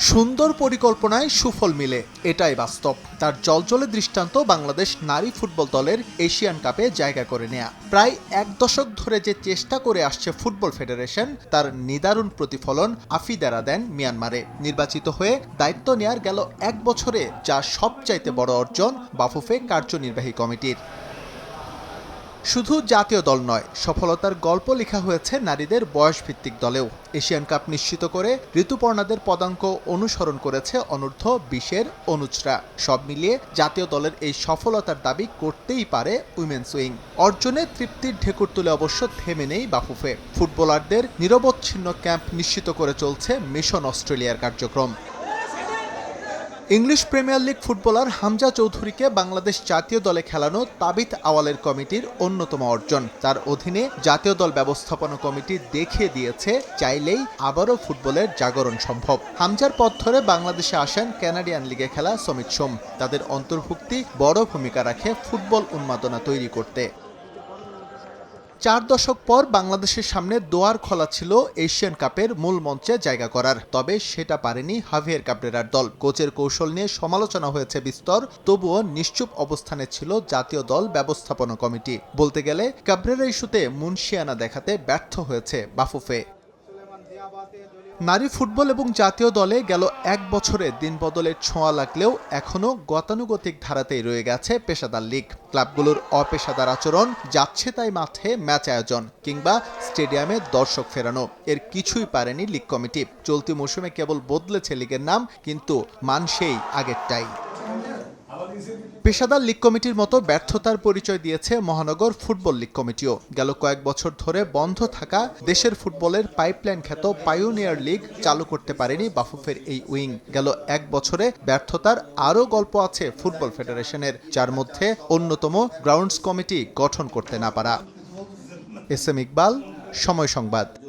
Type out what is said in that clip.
সুন্দর পরিকল্পনায় সুফল মিলে, এটাই বাস্তব। তার জলজলে দৃষ্টান্ত বাংলাদেশ নারী ফুটবল দলের এশিয়ান কাপে জায়গা করে নেয়া। প্রায় এক দশক ধরে যে চেষ্টা করে আসছে ফুটবল ফেডারেশন, তার নিদারুণ প্রতিফলন আফিদারা দেন মিয়ানমারে। নির্বাচিত হয়ে দায়িত্ব নেয়ার গেল এক বছরে, যা সবচাইতে বড় অর্জন বাফুফে কার্যনির্বাহী কমিটির। শুধু জাতীয় দল নয়, সফলতার গল্প লেখা হয়েছে নারীদের বয়সভিত্তিক দলেও। এশিয়ান কাপ নিশ্চিত করে ঋতুপর্ণাদের পদাঙ্ক অনুসরণ করেছে অনূর্ধ্ব বিশের অনুচরা। সব মিলিয়ে জাতীয় দলের এই সফলতার দাবি করতেই পারে উইমেন্স উইং। অর্জনে তৃপ্তির ঢেকুর তুলে অবশ্য থেমে নেই বাফুফে। ফুটবলারদের নিরবচ্ছিন্ন ক্যাম্প নিশ্চিত করে চলছে মিশন অস্ট্রেলিয়ার কার্যক্রম। English premier league footballer Hamza চৌধুরীকে বাংলাদেশ জাতীয় দলে খেলানো তাবিত আওয়ালের কমিটির অন্যতম অর্জন। তার অধীনে জাতীয় দল ব্যবস্থাপনা কমিটি দেখিয়ে দিয়েছে, চাইলেই আবারও ফুটবলের জাগরণ সম্ভব। হামজার পথ ধরে বাংলাদেশে আসেন ক্যানাডিয়ান লিগে খেলা সমিত সোম। তাদের অন্তর্ভুক্তি বড় ভূমিকা রাখে ফুটবল উন্মাদনা তৈরি করতে। চার দশক পর বাংলাদেশের সামনে দোয়ার খোলা ছিল এশিয়ান কাপের মূল মঞ্চে জায়গা করার। তবে সেটা পারেনি হাভিয়ার কাবরেরার দল। কোচের কৌশল নিয়ে সমালোচনা হয়েছে বিস্তর, তবুও নিশ্চুপ অবস্থানে ছিল জাতীয় দল ব্যবস্থাপনা কমিটি। বলতে গেলে কাবরেরা ইস্যুতে মুন্সিয়ানা দেখাতে ব্যর্থ হয়েছে বাফুফে। নারী ফুটবল এবং জাতীয় দলে গেল এক বছরে। দিন বদলের ছোঁয়া লাগলেও এখনও গতানুগতিক ধারাতেই রয়ে গেছে পেশাদার লিগ। ক্লাবগুলোর অপেশাদার আচরণ যাচ্ছে তাই মাঠে ম্যাচ আয়োজন কিংবা স্টেডিয়ামে দর্শক ফেরানো। এর কিছুই পারেনি লিগ কমিটি। চলতি মৌসুমে কেবল বদলেছে লিগের নাম, কিন্তু মান সেই আগেরটাই। পেশাদার লীগ কমিটির মতো ব্যর্থতার পরিচয় দিয়েছে মহানগর ফুটবল লীগ কমিটিও। গেল কয়েক বছর ধরে বন্ধ থাকা দেশের ফুটবলের পাইপলাইন খ্যাত পায়োনিয়ার লিগ চালু করতে পারেনি বাফুফের এই উইং। গেল এক বছরে ব্যর্থতার আরও গল্প আছে ফুটবল ফেডারেশনের, যার মধ্যে অন্যতম গ্রাউন্ডস কমিটি গঠন করতে না পারা। এস এম ইকবাল, সময় সংবাদ।